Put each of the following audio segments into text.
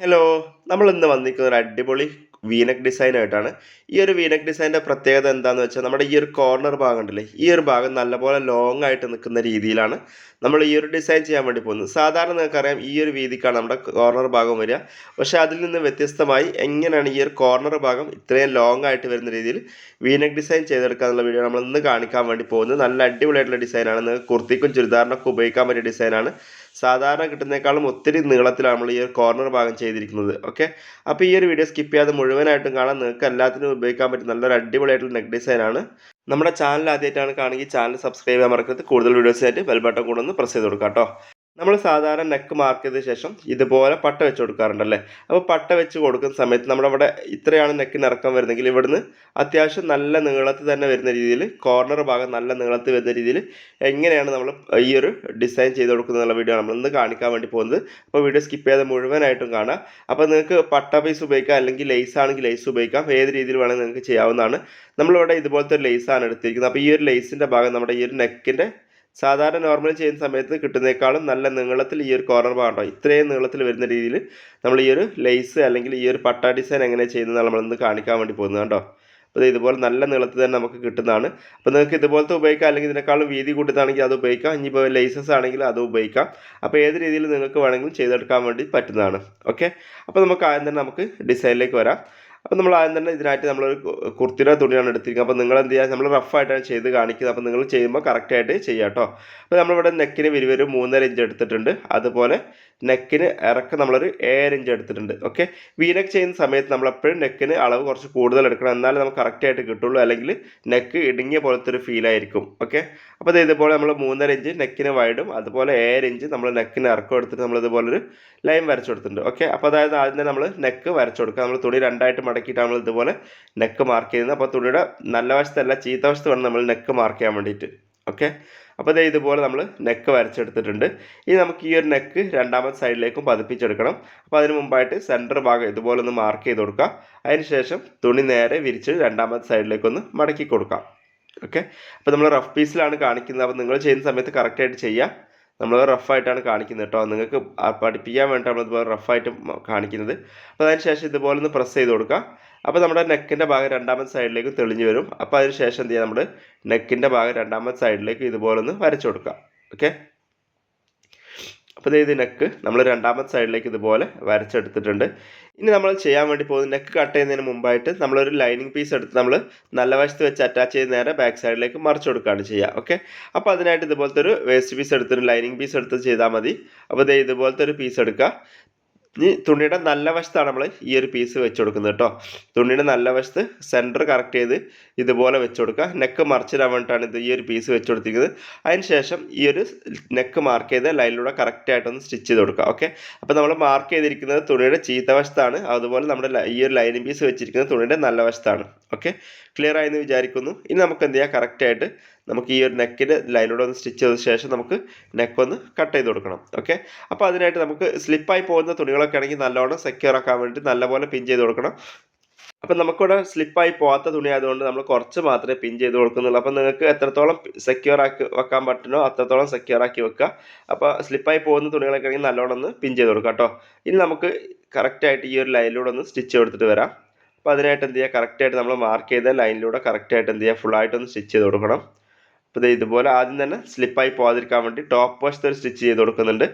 Hello നമ്മൾ ഇന്ന് വന്നിരിക്കുന്ന ഒരു അടിപൊളി വീനക്ക് ഡിസൈൻ ആയിട്ടാണ്. ഈ ഒരു വീനക്ക് ഡിസൈന്റെ പ്രത്യേകത എന്താണെന്ന് വെച്ചാൽ നമ്മുടെ ഈ ഒരു കോർണർ ഭാഗം ഉണ്ടല്ലേ ഈ ഒരു ഭാഗം നല്ലപോലെ ലോങ് ആയിട്ട് നിൽക്കുന്ന രീതിയിലാണ് നമ്മൾ ഈ ഒരു ഡിസൈൻ ചെയ്യാൻ വേണ്ടി പോകുന്നത്. സാധാരണ നിങ്ങൾക്കറിയാം ഈ ഒരു വീതിക്കാണ് നമ്മുടെ കോർണർ ഭാഗം വരിക. പക്ഷേ അതിൽ നിന്ന് വ്യത്യസ്തമായി എങ്ങനെയാണ് ഈ ഒരു കോർണർ ഭാഗം ഇത്രയും ലോങ് ആയിട്ട് വരുന്ന രീതിയിൽ വീനക്ക് ഡിസൈൻ ചെയ്തെടുക്കാനുള്ള വീഡിയോ നമ്മൾ ഇന്ന് കാണിക്കാൻ വേണ്ടി പോകുന്നത്. നല്ല അടിപൊളിയായിട്ടുള്ള ഡിസൈനാണ് നിങ്ങൾക്ക് കുർത്തിക്കും ചുരിദാറിനൊക്കെ ഉപയോഗിക്കാൻ പറ്റിയ ഡിസൈനാണ് സാധാരണ കിട്ടുന്നേക്കാളും ഒത്തിരി നീളത്തിലാണ് നമ്മൾ ഈ ഒരു കോർണർ ഭാഗം ചെയ്തിരിക്കുന്നത്. ഓക്കെ അപ്പോൾ ഈ ഒരു വീഡിയോ സ്കിപ്പ് ചെയ്യാതെ മുഴുവനായിട്ടും കാണാൻ നിങ്ങൾക്ക് എല്ലാത്തിനും ഉപയോഗിക്കാൻ പറ്റും നല്ലൊരു അടിപൊളിയായിട്ടുള്ള നെക്ക് ഡിസൈനാണ് നമ്മുടെ ചാനൽ ആദ്യമായിട്ടാണ് കാണുമെങ്കിൽ ചാനൽ സബ്സ്ക്രൈബ് ചെയ്യാൻ മറക്കരുത്. കൂടുതൽ വീഡിയോസായിട്ട് ബെൽ ബട്ടൺ കൂടെ ഒന്ന് പ്രസ് ചെയ്ത് കൊടുക്കാം കേട്ടോ. നമ്മൾ സാധാരണ നെക്ക് മാർക്ക് ചെയ്ത ശേഷം ഇതുപോലെ പട്ട വെച്ച് കൊടുക്കാറുണ്ടല്ലേ? അപ്പോൾ പട്ട വെച്ച് കൊടുക്കുന്ന സമയത്ത് നമ്മുടെ അവിടെ ഇത്രയാണ് നെക്കിന് ഇറക്കം വരുന്നെങ്കിൽ ഇവിടുന്ന് അത്യാവശ്യം നല്ല നീളത്തിൽ തന്നെ വരുന്ന രീതിയിൽ കോർണർ ഭാഗം നല്ല നീളത്തിൽ വരുന്ന രീതിയിൽ എങ്ങനെയാണ് നമ്മൾ ഈ ഒരു ഡിസൈൻ ചെയ്ത് കൊടുക്കുന്നതിനുള്ള വീഡിയോ നമ്മൾ ഇന്ന് കാണിക്കാൻ വേണ്ടി പോകുന്നത്. അപ്പോൾ വീഡിയോ സ്കിപ്പ് ചെയ്യാതെ മുഴുവനായിട്ടും കാണാം. അപ്പോൾ നിങ്ങൾക്ക് പട്ട പീസ് ഉപയോഗിക്കാം അല്ലെങ്കിൽ ലേസ് ആണെങ്കിൽ ലേസ് ഉപയോഗിക്കാം. ഏത് രീതിയിൽ വേണമെങ്കിൽ നിങ്ങൾക്ക് ചെയ്യാവുന്നതാണ്. നമ്മളിവിടെ ഇതുപോലത്തെ ഒരു ലേസാണ് എടുത്തിരിക്കുന്നത്. അപ്പോൾ ഈ ഒരു ലേസിന്റെ ഭാഗം നമ്മുടെ ഈ ഒരു നെക്കിന്റെ സാധാരണ നോർമൽ ചെയ്യുന്ന സമയത്ത് കിട്ടുന്നേക്കാളും നല്ല നീളത്തിൽ ഈ ഒരു കോർണർ ഭാഗം ഇത്രയും നീളത്തിൽ വരുന്ന രീതിയിൽ നമ്മൾ ഈ ഒരു ലേസ് അല്ലെങ്കിൽ ഈ ഒരു പട്ട ഡിസൈൻ എങ്ങനെ ചെയ്യുന്നത് നമ്മളിന്ന് കാണിക്കാൻ വേണ്ടി പോകുന്നത് കേട്ടോ അപ്പോൾ ഇതുപോലെ നല്ല നീളത്തിൽ തന്നെ നമുക്ക് കിട്ടുന്നതാണ്. അപ്പോൾ നിങ്ങൾക്ക് ഇതുപോലത്തെ ഉപയോഗിക്കാം. അല്ലെങ്കിൽ ഇതിനേക്കാളും വീതി കൂട്ടുന്നതാണെങ്കിൽ അത് ഉപയോഗിക്കാം. ഇനിയിപ്പോൾ ലൈസൻസ് ആണെങ്കിൽ അത് ഉപയോഗിക്കാം. അപ്പോൾ ഏത് രീതിയിൽ നിങ്ങൾക്ക് വേണമെങ്കിലും ചെയ്തെടുക്കാൻ വേണ്ടി പറ്റുന്നതാണ്. ഓക്കെ അപ്പോൾ നമുക്ക് ആദ്യം തന്നെ നമുക്ക് ഡിസൈനിലേക്ക് വരാം. അപ്പോൾ നമ്മൾ ആദ്യം തന്നെ ഇതിനായിട്ട് നമ്മളൊരു കുർത്തിയുടെ തുണിയാണ് എടുത്തിരിക്കുന്നത്. അപ്പോൾ നിങ്ങൾ എന്ത് ചെയ്യുക നമ്മൾ റഫായിട്ടാണ് ചെയ്ത് കാണിക്കുന്നത്. അപ്പോൾ നിങ്ങൾ ചെയ്യുമ്പോൾ കറക്റ്റായിട്ട് ചെയ്യാം കേട്ടോ അപ്പോൾ നമ്മളിവിടെ നെക്കിന് വിരിവരും മൂന്നര ഇഞ്ച് എടുത്തിട്ടുണ്ട്. അതുപോലെ നെക്കിന് ഇറക്കം നമ്മളൊരു ഏഴര ഇഞ്ച് എടുത്തിട്ടുണ്ട് ഓക്കെ വീനക്ക് ചെയ്യുന്ന സമയത്ത് നമ്മളെപ്പോഴും നെക്കിന് അളവ് കുറച്ച് കൂടുതൽ എടുക്കണം. എന്നാലേ നമുക്ക് കറക്റ്റായിട്ട് കിട്ടുള്ളൂ. അല്ലെങ്കിൽ നെക്ക് ഇടുങ്ങിയ പോലത്തെ ഒരു ഫീൽ ആയിരിക്കും ഓക്കെ അപ്പോൾ അത് ഇതുപോലെ നമ്മൾ മൂന്നര ഇഞ്ച് നെക്കിന് വൈഡും അതുപോലെ ഏഴ് ഇഞ്ച് നമ്മൾ നെക്കിന് ഇറക്കം എടുത്തിട്ട് നമ്മൾ ഇതുപോലൊരു ലൈൻ വരച്ചു കൊടുത്തിട്ടുണ്ട് ഓക്കെ അപ്പോൾ അതായത് ആദ്യം തന്നെ നമ്മൾ നെക്ക് വരച്ചു കൊടുക്കുക. നമ്മൾ തുണി രണ്ടായിട്ട് മടക്കിയിട്ട് നമ്മൾ ഇതുപോലെ നെക്ക് മാർക്ക് ചെയ്യുന്നത്. അപ്പോൾ തുണിയുടെ നല്ല വശത്തല്ല ചീത്ത വശത്ത് വേണം നമ്മൾ നെക്ക് മാർക്ക് ചെയ്യാൻ വേണ്ടിയിട്ട് ഓക്കെ അപ്പോൾ ദേ ഇതുപോലെ നമ്മൾ നെക്ക് വരച്ചെടുത്തിട്ടുണ്ട്. ഇനി നമുക്ക് ഈ ഒരു നെക്ക് രണ്ടാമത്തെ സൈഡിലേക്കും പതിപ്പിച്ചെടുക്കണം. അപ്പോൾ അതിന് മുമ്പായിട്ട് സെന്റർ ഭാഗം ഇതുപോലെ ഒന്ന് മാർക്ക് ചെയ്ത് കൊടുക്കുക അതിന് ശേഷം തുണി നേരെ വിരിച്ച് രണ്ടാമത്തെ സൈഡിലേക്കൊന്ന് മടക്കി കൊടുക്കാം. ഓക്കെ അപ്പോൾ നമ്മൾ റഫ് പീസിലാണ് കാണിക്കുന്നത്. അപ്പോൾ നിങ്ങൾ ചെയ്യുന്ന സമയത്ത് കറക്റ്റായിട്ട് ചെയ്യുക നമ്മൾ റഫായിട്ടാണ് കാണിക്കുന്നത് കേട്ടോ നിങ്ങൾക്ക് പഠിപ്പിക്കാൻ വേണ്ടി ഇതുപോലെ റഫായിട്ട് കാണിക്കുന്നത്. അപ്പോൾ അതിന് ശേഷം ഇതുപോലെ ഒന്ന് പ്രസ് ചെയ്ത് കൊടുക്കുക അപ്പോൾ നമ്മുടെ നെക്കിന്റെ ഭാഗം രണ്ടാമത്തെ സൈഡിലേക്ക് തെളിഞ്ഞു വരും. അപ്പോൾ അതിന് ശേഷം എന്ത് ചെയ്യുക നമ്മൾ നെക്കിന്റെ ഭാഗം രണ്ടാമത്തെ സൈഡിലേക്ക് ഇതുപോലെ ഒന്ന് വരച്ചു കൊടുക്കുക ഓക്കെ? അപ്പോൾ ഇത് നെക്ക് നമ്മൾ രണ്ടാമത്തെ സൈഡിലേക്ക് ഇതുപോലെ വരച്ചെടുത്തിട്ടുണ്ട്. ഇനി നമ്മൾ ചെയ്യാൻ വേണ്ടി പോകുന്നത് നെക്ക് കട്ട് ചെയ്യുന്നതിന് മുമ്പായിട്ട് നമ്മളൊരു ലൈനിങ് പീസ് എടുത്ത് നമ്മൾ നല്ല വശത്ത് വെച്ച് അറ്റാച്ച് ചെയ്ത് നേരെ ബാക്ക് സൈഡിലേക്ക് മറിച്ച് കൊടുക്കുകയാണ് ചെയ്യുക ഓക്കെ അപ്പോൾ അതിനായിട്ട് ഇതുപോലത്തെ ഒരു വേസ്റ്റ് പീസ് എടുത്തിട്ട് ലൈനിങ് പീസ് എടുത്ത് ചെയ്താൽ മതി. അപ്പോൾ ഇതേ ഇതുപോലത്തെ ഒരു പീസ് എടുക്കുക ഇനി തുണിയുടെ നല്ല വശത്താണ് നമ്മൾ ഈ ഒരു പീസ് വെച്ച് കൊടുക്കുന്നത് കേട്ടോ. തുണിയുടെ നല്ല വശത്ത് സെന്റർ കറക്റ്റ് ചെയ്ത് ഇതുപോലെ വെച്ച് കൊടുക്കുക. നെക്ക് മറിച്ചിടാൻ വേണ്ടിയിട്ടാണ് ഇത് ഈ ഒരു പീസ് വെച്ച് കൊടുത്തിരിക്കുന്നത്. അതിന് ശേഷം ഈ ഒരു നെക്ക് മാർക്ക് ചെയ്ത് ലൈനിലൂടെ കറക്റ്റായിട്ടൊന്ന് സ്റ്റിച്ച് ചെയ്ത് കൊടുക്കുക. ഓക്കെ അപ്പോൾ നമ്മൾ മാർക്ക് ചെയ്തിരിക്കുന്നത് തുണിയുടെ ചീത്ത വശത്താണ്. അതുപോലെ നമ്മുടെ ഈ ഒരു ലൈനിങ് പീസ് വെച്ചിരിക്കുന്നത് തുണിയുടെ നല്ല വശത്താണ്. ഓക്കെ ക്ലിയർ ആയെന്ന് വിചാരിക്കുന്നു. ഇനി നമുക്ക് എന്ത് ചെയ്യാം? കറക്റ്റായിട്ട് നമുക്ക് ഈ ഒരു നെക്കിന്റെ ലൈനിലൂടെ ഒന്ന് സ്റ്റിച്ച് ചെയ്ത ശേഷം നമുക്ക് നെക്ക് ഒന്ന് കട്ട് ചെയ്ത് കൊടുക്കണം. ഓക്കെ അപ്പോൾ അതിനായിട്ട് നമുക്ക് സ്ലിപ്പായി പോകുന്ന തുണികളൊക്കെ ആണെങ്കിൽ നല്ലോണം സെക്യൂർ ആക്കാൻ വേണ്ടി നല്ലപോലെ പിൻ ചെയ്ത് കൊടുക്കണം. അപ്പം നമുക്കിവിടെ സ്ലിപ്പായി പോകാത്ത തുണി ആയതുകൊണ്ട് നമ്മൾ കുറച്ച് മാത്രമേ പിൻ ചെയ്ത് കൊടുക്കുന്നുള്ളൂ. അപ്പം നിങ്ങൾക്ക് എത്രത്തോളം സെക്യൂർ ആക്കി വെക്കാൻ പറ്റണോ അത്രത്തോളം സെക്യൂർ ആക്കി വെക്കുക. അപ്പോൾ സ്ലിപ്പായി പോകുന്ന തുണികളൊക്കെ ആണെങ്കിൽ നല്ലോണം ഒന്ന് പിൻ ചെയ്ത് കൊടുക്കുക കേട്ടോ. ഇനി നമുക്ക് കറക്റ്റായിട്ട് ഈ ഒരു ലൈനിലൂടെ ഒന്ന് സ്റ്റിച്ച് കൊടുത്തിട്ട് വരാം. അപ്പോൾ അതിനായിട്ട് എന്ത് ചെയ്യുക കറക്റ്റായിട്ട് നമ്മൾ മാർക്ക് ചെയ്ത ലൈനിലൂടെ കറക്റ്റായിട്ട് എന്ത് ചെയ്യുക ഫുള്ളായിട്ടൊന്ന് സ്റ്റിച്ച് ചെയ്ത് കൊടുക്കണം. അപ്പോൾ ഇതുപോലെ ആദ്യം തന്നെ സ്ലിപ്പായി പോകാതിരിക്കാൻ വേണ്ടി ടോപ്പ് വശത്ത് ഒരു സ്റ്റിച്ച് ചെയ്ത് കൊടുക്കുന്നുണ്ട്.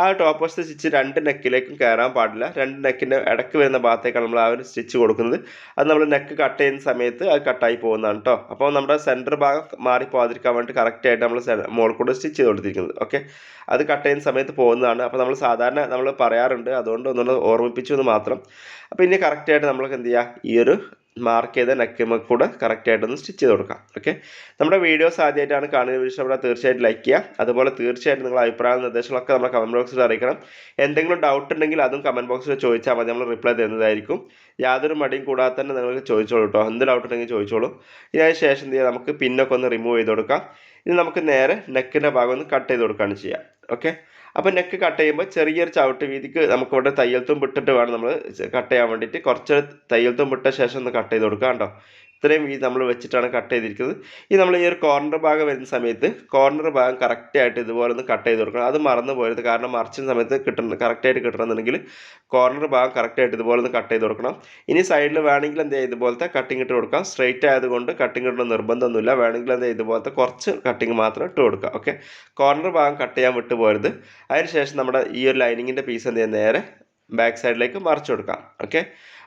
ആ ടോപ്പ് വശത്തെ സ്റ്റിച്ച് രണ്ട് നെക്കിലേക്കും കയറാൻ പാടില്ല. രണ്ട് നെക്കിന്റെ ഇടയ്ക്ക് വരുന്ന ഭാഗത്തേക്കാണ് നമ്മൾ ആ ഒരു സ്റ്റിച്ച് കൊടുക്കുന്നത്. അത് നമ്മൾ നെക്ക് കട്ട് ചെയ്യുന്ന സമയത്ത് അത് കട്ടായി പോകുന്നതാണ് കേട്ടോ അപ്പോൾ നമ്മുടെ സെന്റർ ഭാഗം മാറി പോകാതിരിക്കാൻ വേണ്ടി കറക്റ്റായിട്ട് നമ്മൾ മുകളിൽ കൂടെ സ്റ്റിച്ച് ചെയ്ത് കൊടുത്തിരിക്കുന്നത്. ഓക്കെ അത് കട്ട് ചെയ്യുന്ന സമയത്ത് പോകുന്നതാണ്. അപ്പോൾ നമ്മൾ സാധാരണ നമ്മൾ പറയാറുണ്ട്. അതുകൊണ്ട് ഒന്നുകൂടെ ഓർമ്മിപ്പിച്ചു എന്ന് മാത്രം. അപ്പോൾ ഇനി കറക്റ്റായിട്ട് നമ്മൾക്ക് എന്ത് ചെയ്യുക ഈ ഒരു മാർക്ക് ചെയ്ത നെക്കുമ്പോൾ കൂടെ കറക്റ്റായിട്ടൊന്ന് സ്റ്റിച്ച് ചെയ്ത് കൊടുക്കാം. ഓക്കെ നമ്മുടെ വീഡിയോസ് ആദ്യമായിട്ടാണ് കാണുന്നത്. ഇഷ്ടപ്പെട്ടാൽ തീർച്ചയായിട്ടും ലൈക്ക് ചെയ്യുക. അതുപോലെ തീർച്ചയായിട്ടും നിങ്ങളുടെ അഭിപ്രായ നിർദ്ദേശങ്ങളൊക്കെ നമ്മുടെ കമന്റ് ബോക്സിൽ അറിയിക്കണം. എന്തെങ്കിലും ഡൗട്ട് ഉണ്ടെങ്കിൽ അതും കമന്റ് ബോക്സിൽ ചോദിച്ചാൽ മതി. നമ്മൾ റിപ്ലൈ തരുന്നതായിരിക്കും. യാതൊരു മടിയും കൂടാതെ തന്നെ നിങ്ങൾക്ക് ചോദിച്ചോളൂ കേട്ടോ എന്ത് ഡൗട്ട് ഉണ്ടെങ്കിൽ ചോദിച്ചോളൂ. ഇതിന് ശേഷം നമുക്ക് പിന്നൊക്കെ ഒന്ന് റിമൂവ് ചെയ്ത് കൊടുക്കാം. ഇനി നമുക്ക് നേരെ നെക്കിന്റെ ഭാഗം ഒന്ന് കട്ട് ചെയ്ത് കൊടുക്കുകയാണ് ചെയ്യുക. ഓക്കെ അപ്പോൾ നെക്ക് കട്ട് ചെയ്യുമ്പോൾ ചെറിയൊരു ചവിട്ട് വീതിക്ക് നമുക്കിവിടെ തയ്യൽ തുമ്പിട്ടിട്ട് വേണം നമ്മൾ കട്ട് ചെയ്യാൻ വേണ്ടിയിട്ട്. കുറച്ച് തയ്യൽ തുമ്പിട്ട ശേഷം ഒന്ന് കട്ട് ചെയ്ത് കൊടുക്കുക കേട്ടോ. ഇത്രയും വീതി നമ്മൾ വെച്ചിട്ടാണ് കട്ട് ചെയ്തിരിക്കുന്നത്. ഈ നമ്മൾ ഈ ഒരു കോർണർ ഭാഗം വരുന്ന സമയത്ത് കോർണർ ഭാഗം കറക്റ്റായിട്ട് ഇതുപോലെ ഒന്ന് കട്ട് ചെയ്ത് കൊടുക്കണം. അത് മറന്നു പോരുത്. കാരണം മറിച്ചുന്ന സമയത്ത് കിട്ടണം കറക്റ്റായിട്ട് കിട്ടണമെന്നുണ്ടെങ്കിൽ കോർണർ ഭാഗം കറക്റ്റായിട്ട് ഇതുപോലെ ഒന്ന് കട്ട് ചെയ്ത് കൊടുക്കണം. ഇനി സൈഡിൽ വേണമെങ്കിൽ എന്ത് ചെയ്യുക ഇതുപോലത്തെ കട്ടിങ് ഇട്ട് കൊടുക്കാം. സ്ട്രെയിറ്റ് ആയതുകൊണ്ട് കട്ടിങ് ഇടണം നിർബന്ധമൊന്നുമില്ല. വേണമെങ്കിൽ എന്ത് ചെയ്യുക ഇതുപോലത്തെ കുറച്ച് കട്ടിങ് മാത്രം ഇട്ട് കൊടുക്കുക ഓക്കെ കോർണർ ഭാഗം കട്ട് ചെയ്യാൻ വിട്ടു പോരുത്. അതിനുശേഷം നമ്മുടെ ഈ ഒരു ലൈനിങ്ങിന്റെ പീസ് എന്ത് ചെയ്യുക നേരെ ബാക്ക് സൈഡിലേക്ക് മറിച്ച് കൊടുക്കാം. ഓക്കെ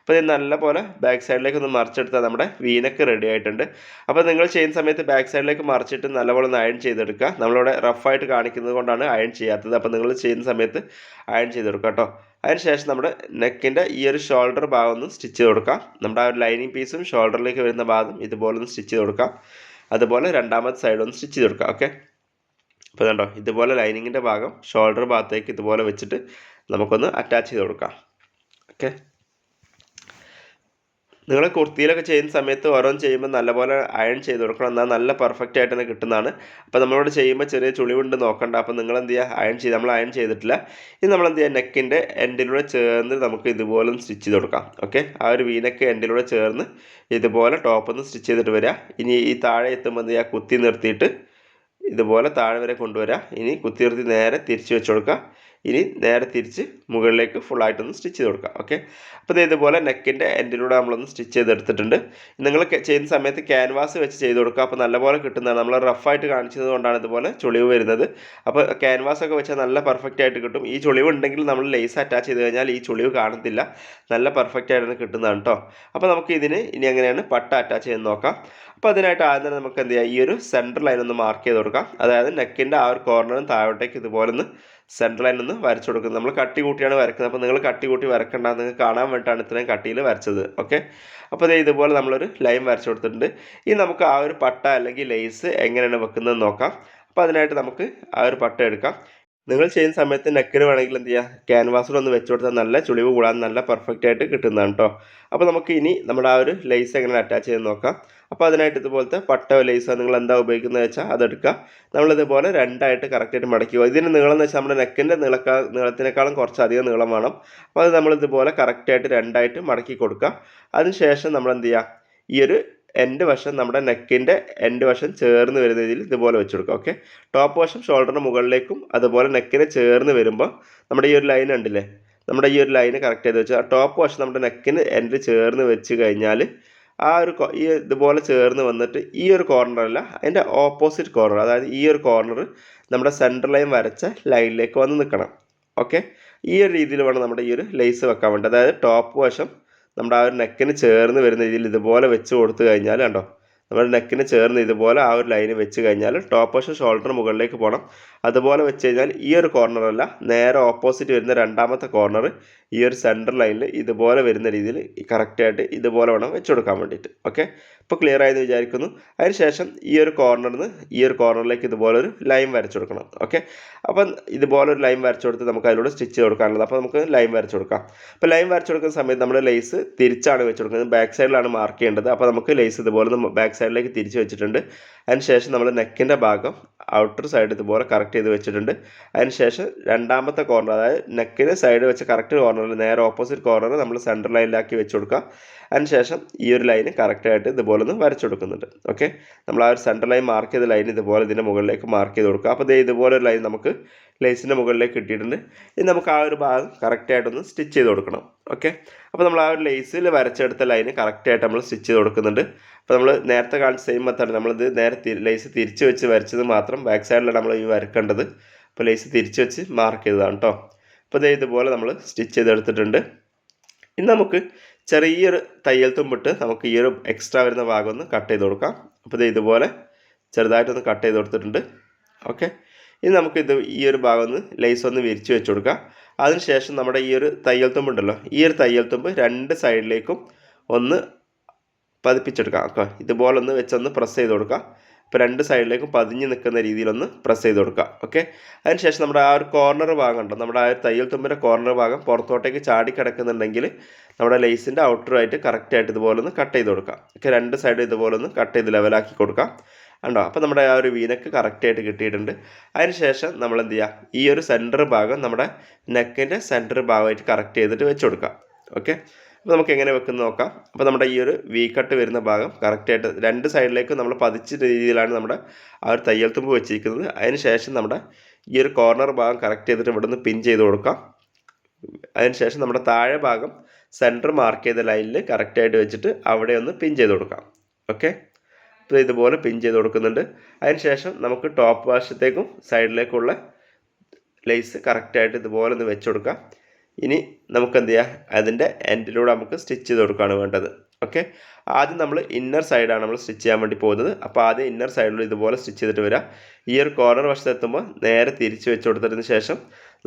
അപ്പോൾ ഇത് നല്ല പോലെ ബാക്ക് സൈഡിലേക്ക് ഒന്ന് മറിച്ചെടുത്താൽ നമ്മുടെ വീനക്ക് റെഡി ആയിട്ടുണ്ട്. അപ്പോൾ നിങ്ങൾ ചെയ്യുന്ന സമയത്ത് ബാക്ക് സൈഡിലേക്ക് മറിച്ചിട്ട് നല്ലപോലെ ഒന്ന് അയൺ ചെയ്തെടുക്കുക. നമ്മളിവിടെ റഫായിട്ട് കാണിക്കുന്നത് കൊണ്ടാണ് അയൺ ചെയ്യാത്തത്. അപ്പോൾ നിങ്ങൾ ചെയ്യുന്ന സമയത്ത് അയൺ ചെയ്തെടുക്കുക കേട്ടോ. അതിനുശേഷം നമ്മുടെ നെക്കിന്റെ ഈ ഒരു ഷോൾഡർ ഭാഗം ഒന്ന് സ്റ്റിച്ച് ചെയ്ത് കൊടുക്കാം നമ്മുടെ ആ ഒരു ലൈനിങ് പീസും ഷോൾഡറിലേക്ക് വരുന്ന ഭാഗം ഇതുപോലെ ഒന്ന് സ്റ്റിച്ച് ചെയ്ത് കൊടുക്കാം അതുപോലെ രണ്ടാമത്തെ സൈഡ് ഒന്ന് സ്റ്റിച്ച് ചെയ്ത് കൊടുക്കാം ഓക്കെ അപ്പോൾ കണ്ടോ ഇതുപോലെ ലൈനിങ്ങിന്റെ ഭാഗം ഷോൾഡർ ഭാഗത്തേക്ക് ഇതുപോലെ വെച്ചിട്ട് നമുക്കൊന്ന് അറ്റാച്ച് ചെയ്ത് കൊടുക്കാം. ഓക്കെ നിങ്ങൾ കുർത്തിയിലൊക്കെ ചെയ്യുന്ന സമയത്ത് ഓരോന്ന് ചെയ്യുമ്പോൾ നല്ലപോലെ അയൺ ചെയ്ത് കൊടുക്കണം. എന്നാൽ നല്ല പെർഫെക്റ്റ് ആയിട്ട് തന്നെ കിട്ടുന്നതാണ്. അപ്പോൾ നമ്മളോട് ചെയ്യുമ്പോൾ ചെറിയ ചുളിവുണ്ട് നോക്കണ്ട. അപ്പോൾ നിങ്ങൾ എന്ത് ചെയ്യുക അയൺ ചെയ്ത് നമ്മൾ അയൺ ചെയ്തിട്ടില്ല. ഇനി നമ്മൾ എന്ത് ചെയ്യുക നെക്കിന്റെ എൻഡിലൂടെ ചേർന്ന് നമുക്ക് ഇതുപോലെ സ്റ്റിച്ച് ചെയ്ത് കൊടുക്കാം. ഓക്കെ ആ ഒരു വീനക്ക് എൻഡിലൂടെ ചേർന്ന് ഇതുപോലെ ടോപ്പ് ഒന്ന് സ്റ്റിച്ച് ചെയ്തിട്ട് വരിക ഇനി ഈ താഴെ എത്തുമ്പോൾ എന്ത് ചെയ്യുക കുത്തി നിർത്തിയിട്ട് ഇതുപോലെ താഴെ വരെ കൊണ്ടുവരിക ഇനി കുത്തി നിർത്തി നേരെ തിരിച്ച് വെച്ച് കൊടുക്കുക ഇനി നേരെ തിരിച്ച് മുകളിലേക്ക് ഫുള്ളായിട്ടൊന്ന് സ്റ്റിച്ച് ചെയ്ത് കൊടുക്കാം ഓക്കെ അപ്പോൾ ഇത് ഇതുപോലെ നെക്കിന്റെ എൻഡിലൂടെ നമ്മളൊന്ന് സ്റ്റിച്ച് ചെയ്തെടുത്തിട്ടുണ്ട്. നിങ്ങൾ ചെയ്യുന്ന സമയത്ത് ക്യാൻവാസ് വെച്ച് ചെയ്ത് കൊടുക്കുക അപ്പോൾ നല്ലപോലെ കിട്ടുന്നതാണ്. നമ്മൾ റഫായിട്ട് കാണിച്ചത് കൊണ്ടാണ് ഇതുപോലെ ചുളിവ് വരുന്നത്. അപ്പോൾ ക്യാൻവാസ് ഒക്കെ വെച്ചാൽ നല്ല പെർഫെക്റ്റ് ആയിട്ട് കിട്ടും. ഈ ചുളിവ് ഉണ്ടെങ്കിൽ നമ്മൾ ലേസ് അറ്റാച്ച് ചെയ്ത് കഴിഞ്ഞാൽ ഈ ചുളിവ് കാണത്തില്ല. നല്ല പെർഫെക്റ്റ് ആയിട്ട് കിട്ടുന്നതാണ് കേട്ടോ അപ്പോൾ നമുക്ക് ഇതിന് ഇനി എങ്ങനെയാണ് പട്ട അറ്റാച്ച് ചെയ്ത് നോക്കാം. അപ്പോൾ അതിനായിട്ട് ആദ്യം തന്നെ നമുക്ക് എന്ത് ചെയ്യാം? ഈ ഒരു സെന്റർ ലൈൻ ഒന്ന് മാർക്ക് ചെയ്ത് കൊടുക്കാം. അതായത് നെക്കിന്റെ ആ ഒരു കോർണറും താഴോട്ടേക്ക് ഇതുപോലെ ഒന്ന് സെന്റർ ലൈൻ ഒന്ന് വരച്ചു കൊടുക്കുന്നത്. നമ്മൾ കട്ടി കൂട്ടിയാണ് വരക്കുന്നത്. അപ്പോൾ നിങ്ങൾ കട്ടി കൂട്ടി വരക്കണ്ട. നിങ്ങൾക്ക് കാണാൻ വേണ്ടിയിട്ടാണ് ഇത്രയും കട്ടിയിൽ വരച്ചത്. ഓക്കെ? അപ്പോൾ ദേ ഇതുപോലെ നമ്മളൊരു ലൈൻ വരച്ചു കൊടുത്തിട്ടുണ്ട്. ഇനി നമുക്ക് ആ ഒരു പട്ട അല്ലെങ്കിൽ ലേസ് എങ്ങനെയാണ് വെക്കുന്നത് നോക്കാം. അപ്പോൾ അതിനായിട്ട് നമുക്ക് ആ ഒരു പട്ട എടുക്കാം. നിങ്ങൾ ചെയ്യുന്ന സമയത്ത് നെക്കിന് വേണമെങ്കിൽ എന്ത് ചെയ്യുക ക്യാൻവാസിൽ ഒന്ന് വെച്ച് കൊടുത്താൽ നല്ല ചുളിവ് കൂടാൻ നല്ല പെർഫെക്റ്റ് ആയിട്ട് കിട്ടുന്നതാണ് കേട്ടോ അപ്പോൾ നമുക്ക് ഇനി നമ്മുടെ ആ ഒരു ലേസ് എങ്ങനെ അറ്റാച്ച് ചെയ്ത് നോക്കാം. അപ്പോൾ അതിനായിട്ട് ഇതുപോലത്തെ പട്ട ലേസ് നിങ്ങൾ എന്താ ഉപയോഗിക്കുന്നത് വെച്ചാൽ അതെടുക്കുക. നമ്മളിതുപോലെ രണ്ടായിട്ട് കറക്റ്റായിട്ട് മടക്കുക ഇതിന് നീളം എന്ന് വെച്ചാൽ നമ്മുടെ നെക്കിന്റെ നീളക്കാ നീളത്തിനേക്കാളും കുറച്ചധികം നീളം വേണം. അപ്പോൾ അത് നമ്മളിതുപോലെ കറക്റ്റായിട്ട് രണ്ടായിട്ട് മടക്കി കൊടുക്കുക. അതിനുശേഷം നമ്മൾ എന്ത് ചെയ്യുക ഈ ഒരു എൻഡ് വശം നമ്മുടെ നെക്കിന്റെ എൻഡ് വശം ചേർന്ന് വരുന്ന രീതിയിൽ ഇതുപോലെ വെച്ച് കൊടുക്കുക. ഓക്കെ ടോപ്പ് വശം ഷോൾഡറിന് മുകളിലേക്കും അതുപോലെ നെക്കിനെ ചേർന്ന് വരുമ്പോൾ നമ്മുടെ ഈ ഒരു ലൈൻ ഉണ്ടല്ലേ? നമ്മുടെ ഈ ഒരു ലൈന് കറക്റ്റ് ചെയ്ത് വെച്ചാൽ ടോപ്പ് വശം നമ്മുടെ നെക്കിന് എൻഡ് ചേർന്ന് വെച്ച് കഴിഞ്ഞാൽ ആ ഒരു ഈ ഇതുപോലെ ചേർന്ന് വന്നിട്ട് ഈ ഒരു കോർണറല്ല അതിന്റെ ഓപ്പോസിറ്റ് കോർണർ അതായത് ഈ ഒരു കോർണർ നമ്മുടെ സെന്റർ ലൈൻ വരച്ച ലൈനിലേക്ക് വന്ന് നിൽക്കണം. ഓക്കെ ഈ ഒരു രീതിയിൽ വേണം നമ്മുടെ ഈ ഒരു ലേസ് വെക്കാൻ വേണ്ടി. അതായത് ടോപ്പ് വശം നമ്മുടെ ആ ഒരു നെക്കിന് ചേർന്ന് വരുന്ന രീതിയിൽ ഇതുപോലെ വെച്ച് കൊടുത്തു കഴിഞ്ഞാൽ കണ്ടോ? നമ്മുടെ നെക്കിന് ചേർന്ന് ഇതുപോലെ ആ ഒരു ലൈന് വെച്ച് കഴിഞ്ഞാൽ ടോപ്പ് വശം ഷോൾഡർ മുകളിലേക്ക് പോകണം അതുപോലെ വെച്ച് കഴിഞ്ഞാൽ ഈ ഒരു കോർണറല്ല നേരെ ഓപ്പോസിറ്റ് വരുന്ന രണ്ടാമത്തെ കോർണർ ഈ ഒരു സെന്റർ ലൈനിൽ ഇതുപോലെ വരുന്ന രീതിയിൽ കറക്റ്റായിട്ട് ഇതുപോലെ വേണം വെച്ച് കൊടുക്കാൻ വേണ്ടിയിട്ട്. ഓക്കെ ഇപ്പോൾ ക്ലിയർ ആയെന്ന് വിചാരിക്കുന്നു. അതിനുശേഷം ഈ ഒരു കോർണറിൽ നിന്ന് ഈ ഒരു കോർണറിലേക്ക് ഇതുപോലെ ഒരു ലൈൻ വരച്ചു കൊടുക്കണം. ഓക്കെ അപ്പം ഇതുപോലെ ഒരു ലൈൻ വരച്ചു കൊടുത്ത് നമുക്ക് അതിലൂടെ സ്റ്റിച്ച് കൊടുക്കാനുള്ളത്. അപ്പോൾ നമുക്ക് ലൈൻ വരച്ചു കൊടുക്കാം. അപ്പോൾ ലൈൻ വരച്ചു കൊടുക്കുന്ന സമയത്ത് നമ്മൾ ലേസ് തിരിച്ചാണ് വെച്ച് കൊടുക്കുന്നത്. ബാക്ക് സൈഡിലാണ് മാർക്ക് ചെയ്യേണ്ടത്. അപ്പോൾ നമുക്ക് ലേസ് ഇതുപോലെ ബാക്ക് സൈഡിലേക്ക് തിരിച്ച് വെച്ചിട്ടുണ്ട്. അതിനുശേഷം നമ്മൾ നെക്കിന്റെ ഭാഗം ഔട്ടർ സൈഡ് ഇതുപോലെ കറക്റ്റ് ചെയ്ത് വെച്ചിട്ടുണ്ട്. അതിനുശേഷം രണ്ടാമത്തെ കോർണർ അതായത് നെക്കിന് സൈഡ് വെച്ച കറക്റ്റ് കോർണറിൽ നേരെ ഓപ്പോസിറ്റ് കോർണർ നമ്മൾ സെന്റർ ലൈനിലാക്കി വെച്ച് കൊടുക്കുക അതിനുശേഷം ഈ ഒരു ലൈന് കറക്റ്റായിട്ട് ഇതുപോലെ ഒന്ന് വരച്ചു കൊടുക്കുന്നുണ്ട്. ഓക്കെ നമ്മൾ ആ ഒരു സെന്റർ ലൈൻ മാർക്ക് ചെയ്ത ലൈൻ ഇതുപോലെ ഇതിന്റെ മുകളിലേക്ക് മാർക്ക് ചെയ്ത് കൊടുക്കുക അപ്പോൾ ദേ ഇതുപോലെ ഒരു ലൈൻ നമുക്ക് ലേസിന്റെ മുകളിലേക്ക് കിട്ടിയിട്ടുണ്ട് ഇനി നമുക്ക് ആ ഒരു ഭാഗം കറക്റ്റായിട്ടൊന്ന് സ്റ്റിച്ച് ചെയ്ത് കൊടുക്കണം. ഓക്കെ അപ്പോൾ നമ്മൾ ആ ഒരു ലേസിൽ വരച്ചെടുത്ത ലൈന് കറക്റ്റായിട്ട് നമ്മൾ സ്റ്റിച്ച് ചെയ്ത് കൊടുക്കുന്നുണ്ട്. അപ്പോൾ നമ്മൾ നേരത്തെ കാണിച്ച സെയിം മെത്തേഡ് നമ്മളിത് നേരെ തി- ലേസ് തിരിച്ച് വെച്ച് വരച്ചത് മാത്രം ബാക്ക് സൈഡിലാണ് നമ്മൾ ഈ വരക്കേണ്ടത്. അപ്പോൾ ലേസ് തിരിച്ച് വെച്ച് മാർക്ക് ചെയ്തതാണ് കേട്ടോ അപ്പോൾ ഇതേ ഇതുപോലെ നമ്മൾ സ്റ്റിച്ച് ചെയ്തെടുത്തിട്ടുണ്ട്. ഇനി നമുക്ക് ചെറിയൊരു തയ്യൽ തുമ്പിട്ട് നമുക്ക് ഈ ഒരു എക്സ്ട്രാ വരുന്ന ഭാഗം ഒന്ന് കട്ട് ചെയ്ത് കൊടുക്കാം. അപ്പോൾ ദേ ഇതുപോലെ ചെറുതായിട്ടൊന്ന് കട്ട് ചെയ്ത് കൊടുത്തിട്ടുണ്ട്. ഓക്കെ ഇനി നമുക്ക് ഇത് ഈ ഒരു ഭാഗം ഒന്ന് ലൈസ് ഒന്ന് വിരിച്ച് വെച്ച് കൊടുക്കാം. അതിനുശേഷം നമ്മുടെ ഈ ഒരു തയ്യൽ തുമ്പുണ്ടല്ലോ ഈ ഒരു തയ്യൽ തുമ്പ് രണ്ട് സൈഡിലേക്കും ഒന്ന് പതിപ്പിച്ചെടുക്കാം. ഓക്കെ ഇതുപോലെ ഒന്ന് വെച്ചൊന്ന് പ്രസ് ചെയ്ത് കൊടുക്കാം. ഇപ്പോൾ രണ്ട് സൈഡിലേക്കും പതിഞ്ഞ് നിൽക്കുന്ന രീതിയിലൊന്ന് പ്രസ് ചെയ്ത് കൊടുക്കാം. ഓക്കെ അതിനുശേഷം നമ്മുടെ ആ ഒരു കോർണർ ഭാഗം ഉണ്ടോ നമ്മുടെ ആ ഒരു തയ്യൽ തുമ്പിന്റെ കോർണർ ഭാഗം പുറത്തോട്ടേക്ക് ചാടി കിടക്കുന്നുണ്ടെങ്കിൽ നമ്മുടെ ലേസിന്റെ ഔട്ടറുമായിട്ട് കറക്റ്റായിട്ട് ഇതുപോലെ ഒന്ന് കട്ട് ചെയ്ത് കൊടുക്കാം. ഓക്കെ രണ്ട് സൈഡും ഇതുപോലെ ഒന്ന് കട്ട് ചെയ്ത് ലെവലാക്കി കൊടുക്കാം. ഉണ്ടോ അപ്പോൾ നമ്മുടെ ആ ഒരു വീനക്ക് കറക്റ്റായിട്ട് കിട്ടിയിട്ടുണ്ട്. അതിനുശേഷം നമ്മൾ എന്ത് ചെയ്യുക ഈ ഒരു സെന്റർ ഭാഗം നമ്മുടെ നെക്കിന്റെ സെന്റർ ഭാഗമായിട്ട് കറക്റ്റ് ചെയ്തിട്ട് വെച്ച് കൊടുക്കാം. ഓക്കെ അപ്പോൾ നമുക്ക് എങ്ങനെ വെക്കുന്നത് നോക്കാം. അപ്പോൾ നമ്മുടെ ഈ ഒരു വി കട്ട് വരുന്ന ഭാഗം കറക്റ്റായിട്ട് രണ്ട് സൈഡിലേക്കും നമ്മൾ പതിച്ച രീതിയിലാണ് നമ്മുടെ ആ ഒരു തയ്യൽ തുമ്പ് വെച്ചിരിക്കുന്നത്. അതിന് ശേഷം നമ്മുടെ ഈ ഒരു കോർണർ ഭാഗം കറക്റ്റ് ചെയ്തിട്ട് ഇവിടുന്ന് പിൻ ചെയ്ത് കൊടുക്കാം. അതിന് ശേഷം നമ്മുടെ താഴെ ഭാഗം സെന്റർ മാർക്ക് ചെയ്ത ലൈനിൽ കറക്റ്റായിട്ട് വെച്ചിട്ട് അവിടെ ഒന്ന് പിൻ ചെയ്ത് കൊടുക്കാം. ഓക്കെ ഇതുപോലെ പിൻ ചെയ്ത് കൊടുക്കുന്നുണ്ട്. അതിന് ശേഷം നമുക്ക് ടോപ്പ് വശത്തേക്കും സൈഡിലേക്കുള്ള ലേസ് കറക്റ്റായിട്ട് ഇതുപോലെ ഒന്ന് വെച്ച് കൊടുക്കാം. ഇനി നമുക്ക് എന്ത് ചെയ്യാം? അതിന്റെ എൻഡിലൂടെ നമുക്ക് സ്റ്റിച്ച് ചെയ്ത് കൊടുക്കുകയാണ് വേണ്ടത്. ഓക്കെ ആദ്യം നമ്മൾ ഇന്നർ സൈഡാണ് നമ്മൾ സ്റ്റിച്ച് ചെയ്യാൻ വേണ്ടി പോകുന്നത്. അപ്പോൾ ആദ്യം ഇന്നർ സൈഡിൽ ഇതുപോലെ സ്റ്റിച്ച് ചെയ്തിട്ട് വരാം. ഈ ഒരു കോർണർ വശത്തെത്തുമ്പോൾ നേരെ തിരിച്ച് വെച്ച് കൊടുത്തതിന് ശേഷം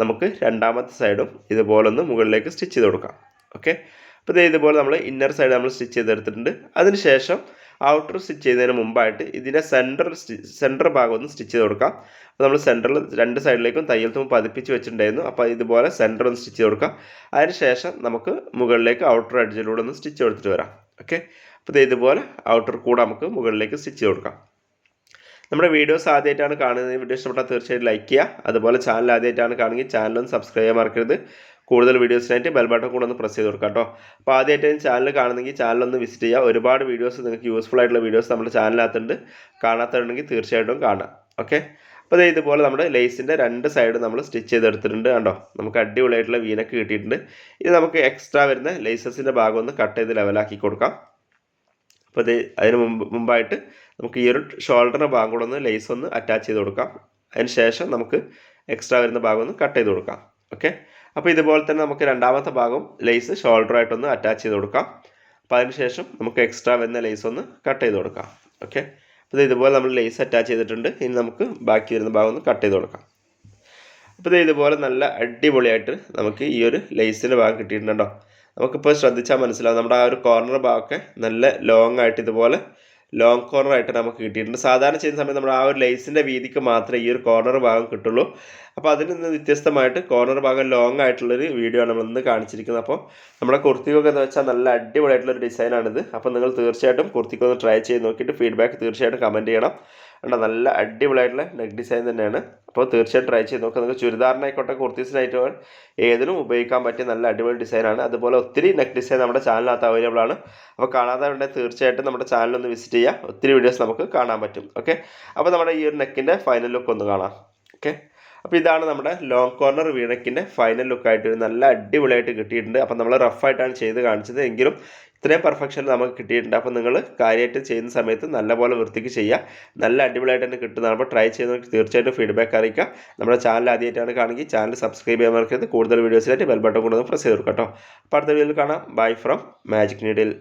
നമുക്ക് രണ്ടാമത്തെ സൈഡും ഇതുപോലെ ഒന്ന് മുകളിലേക്ക് സ്റ്റിച്ച് ചെയ്ത് കൊടുക്കാം. ഓക്കെ അപ്പോൾ ഇതേ ഇതുപോലെ നമ്മൾ ഇന്നർ സൈഡ് നമ്മൾ സ്റ്റിച്ച് ചെയ്തെടുത്തിട്ടുണ്ട്. അതിന് ശേഷം ഔട്ടർ സ്റ്റിച്ച് ചെയ്യുന്നതിന് മുമ്പായിട്ട് ഇതിന്റെ സെന്റർ സെന്റർ ഭാഗം ഒന്ന് സ്റ്റിച്ച് ചെയ്ത് കൊടുക്കാം. അപ്പോൾ നമ്മൾ സെന്ററിൽ രണ്ട് സൈഡിലേക്കും തയ്യൽ തുമ്പ് പതിപ്പിച്ച് വെച്ചിട്ടുണ്ടായിരുന്നു. അപ്പോൾ ഇതുപോലെ സെന്റർ ഒന്ന് സ്റ്റിച്ച് ചെയ്ത് കൊടുക്കാം. അതിന് ശേഷം നമുക്ക് മുകളിലേക്ക് ഔട്ടർ എഡ്ജിലൂടെ ഒന്ന് സ്റ്റിച്ച് കൊടുത്തിട്ട് വരാം. ഓക്കെ അപ്പോൾ ഇതുപോലെ ഔട്ടർ കൂടെ നമുക്ക് മുകളിലേക്ക് സ്റ്റിച്ച് ചെയ്ത് കൊടുക്കാം. നമ്മുടെ വീഡിയോസ് ആദ്യമായിട്ടാണ് കാണുന്നത്. വീഡിയോ ഇഷ്ടപ്പെട്ടാൽ തീർച്ചയായിട്ടും ലൈക്ക് ചെയ്യുക. അതുപോലെ ചാനൽ ആദ്യമായിട്ടാണ് കാണുമെങ്കിൽ ചാനലൊന്ന് സബ്സ്ക്രൈബ് ചെയ്യാൻ മറക്കരുത്. കൂടുതൽ വീഡിയോസിനായിട്ട് ബെൽബട്ടൺ കൂടെ ഒന്ന് പ്രസ് ചെയ്ത് കൊടുക്കാം കേട്ടോ. അപ്പോൾ ആദ്യമായിട്ട് ചാനൽ കാണുന്നെങ്കിൽ ചാനലൊന്ന് വിസിറ്റ് ചെയ്യുക. ഒരുപാട് വീഡിയോസ് നിങ്ങൾക്ക് യൂസ്ഫുൾ ആയിട്ടുള്ള വീഡിയോസ് നമ്മുടെ ചാനലിനകത്തുണ്ട് കാണാത്തതുണ്ടെങ്കിൽ തീർച്ചയായിട്ടും കാണാം. ഓക്കെ അപ്പോൾ ദേ ഇതുപോലെ നമ്മുടെ ലേസിന്റെ രണ്ട് സൈഡ് നമ്മൾ സ്റ്റിച്ച് ചെയ്തെടുത്തിട്ടുണ്ട് കണ്ടോ? നമുക്ക് അടിപൊളിയായിട്ടുള്ള വീനൊക്കെ കിട്ടിയിട്ടുണ്ട്. ഇത് നമുക്ക് എക്സ്ട്രാ വരുന്ന ലേസസിന്റെ ഭാഗം ഒന്ന് കട്ട് ചെയ്ത് ലെവലാക്കി കൊടുക്കാം. അപ്പോൾ ഇത് അതിന് മുമ്പ് മുമ്പായിട്ട് നമുക്ക് ഈ ഒരു ഷോൾഡറിന്റെ ഭാഗം കൂടെ ഒന്ന് ലേസ് ഒന്ന് അറ്റാച്ച് ചെയ്ത് കൊടുക്കാം. അതിന് ശേഷം നമുക്ക് എക്സ്ട്രാ വരുന്ന ഭാഗം ഒന്ന് കട്ട് ചെയ്ത് കൊടുക്കാം. ഓക്കെ അപ്പോൾ ഇതുപോലെ തന്നെ നമുക്ക് രണ്ടാമത്തെ ഭാഗം ലേസ് ഷോൾഡറായിട്ടൊന്ന് അറ്റാച്ച് ചെയ്ത് കൊടുക്കാം. അപ്പോൾ അതിനുശേഷം നമുക്ക് എക്സ്ട്രാ വരുന്ന ലേസ് ഒന്ന് കട്ട് ചെയ്ത് കൊടുക്കാം. ഓക്കെ അപ്പോൾ ഇതുപോലെ നമ്മൾ ലേസ് അറ്റാച്ച് ചെയ്തിട്ടുണ്ട്. ഇനി നമുക്ക് ബാക്കി വരുന്ന ഭാഗം ഒന്ന് കട്ട് ചെയ്ത് കൊടുക്കാം. അപ്പോൾ ഇത് ഇതുപോലെ നല്ല അടിപൊളിയായിട്ട് നമുക്ക് ഈ ഒരു ലേസിന്റെ ഭാഗം കിട്ടിയിട്ടുണ്ടോ നമുക്കിപ്പോൾ ശ്രദ്ധിച്ചാൽ മനസ്സിലാവും. നമ്മുടെ ആ ഒരു കോർണർ ഭാഗമൊക്കെ നല്ല ലോങ് ആയിട്ട് ഇതുപോലെ ലോങ് കോർണർ ആയിട്ട് നമുക്ക് കിട്ടിയിട്ടുണ്ട്. സാധാരണ ചെയ്യുന്ന സമയത്ത് നമ്മൾ ആ ഒരു ലേസിന്റെ വീതിക്ക് മാത്രമേ ഈ ഒരു കോർണർ ഭാഗം കിട്ടുള്ളൂ. അപ്പോൾ അതിൽ നിന്ന് വ്യത്യസ്തമായിട്ട് കോർണർ ഭാഗം ലോങ് ആയിട്ടുള്ളൊരു വീഡിയോ ആണ് നമ്മൾ ഇന്ന് കാണിച്ചിരിക്കുന്നത്. അപ്പോൾ നമ്മുടെ കുർത്തിക്കൊക്കെ എന്ന് വെച്ചാൽ നല്ല അടിപൊളിയായിട്ടുള്ളൊരു ഡിസൈനാണിത് അപ്പോൾ നിങ്ങൾ തീർച്ചയായിട്ടും കുർത്തിക്കൊന്ന് ട്രൈ ചെയ്ത് നോക്കിയിട്ട് ഫീഡ്ബാക്ക് തീർച്ചയായിട്ടും കമന്റ് ചെയ്യണം. കണ്ടോ നല്ല അടിപൊളിയായിട്ടുള്ള നെക്ക് ഡിസൈൻ തന്നെയാണ്. അപ്പോൾ തീർച്ചയായിട്ടും ട്രൈ ചെയ്ത് നോക്കുക നിങ്ങൾക്ക് ചുരിദാറിനായിക്കോട്ടെ കുർത്തീസിനായിട്ടോ ഏതിനും ഉപയോഗിക്കാൻ പറ്റിയ നല്ല അടിപൊളി ഡിസൈനാണ് അതുപോലെ ഒത്തിരി നെക്ക് ഡിസൈൻ നമ്മുടെ ചാനലിനകത്ത് അവൈലബിൾ ആണ്. അപ്പോൾ കാണാതെ ഉണ്ടെങ്കിൽ തീർച്ചയായിട്ടും നമ്മുടെ ചാനലൊന്ന് വിസിറ്റ് ചെയ്യുക ഒത്തിരി വീഡിയോസ് നമുക്ക് കാണാൻ പറ്റും. ഓക്കെ അപ്പോൾ നമ്മുടെ ഈ ഒരു നെക്കിന്റെ ഫൈനൽ ലുക്ക് ഒന്ന് കാണാം. ഓക്കെ അപ്പോൾ ഇതാണ് നമ്മുടെ ലോങ് കോർണർ വീണക്കിന്റെ ഫൈനൽ ലുക്കായിട്ട് നല്ല അടിപൊളിയായിട്ട് കിട്ടിയിട്ടുണ്ട്. അപ്പോൾ നമ്മൾ റഫായിട്ടാണ് ചെയ്ത് കാണിച്ചത്. എങ്കിലും ഇത്രയും പെർഫെക്ഷൻ നമുക്ക് കിട്ടിയിട്ടുണ്ട്. അപ്പോൾ നിങ്ങൾ കാര്യമായിട്ട് ചെയ്യുന്ന സമയത്ത് നല്ലപോലെ വൃത്തിക്ക് ചെയ്യുക. നല്ല അടിപൊളിയായിട്ട് തന്നെ കിട്ടുന്നതാണ് അപ്പോൾ ട്രൈ ചെയ്യുന്നവർക്ക് തീർച്ചയായിട്ടും ഫീഡ്ബാക്ക് അറിയിക്കുക. നമ്മുടെ ചാനൽ ആദ്യമായിട്ടാണ് കാണുമെങ്കിൽ ചാനൽ സബ്സ്ക്രൈബ് ചെയ്യാൻ മറക്കരുത്. കൂടുതൽ വീഡിയോസിലായിട്ട് ബെൽ ബട്ടൺ പ്രസ് ചെയ്ത് കേട്ടോ. അപ്പോൾ അടുത്ത വീഡിയോയിൽ കാണാം. Bye from magic needle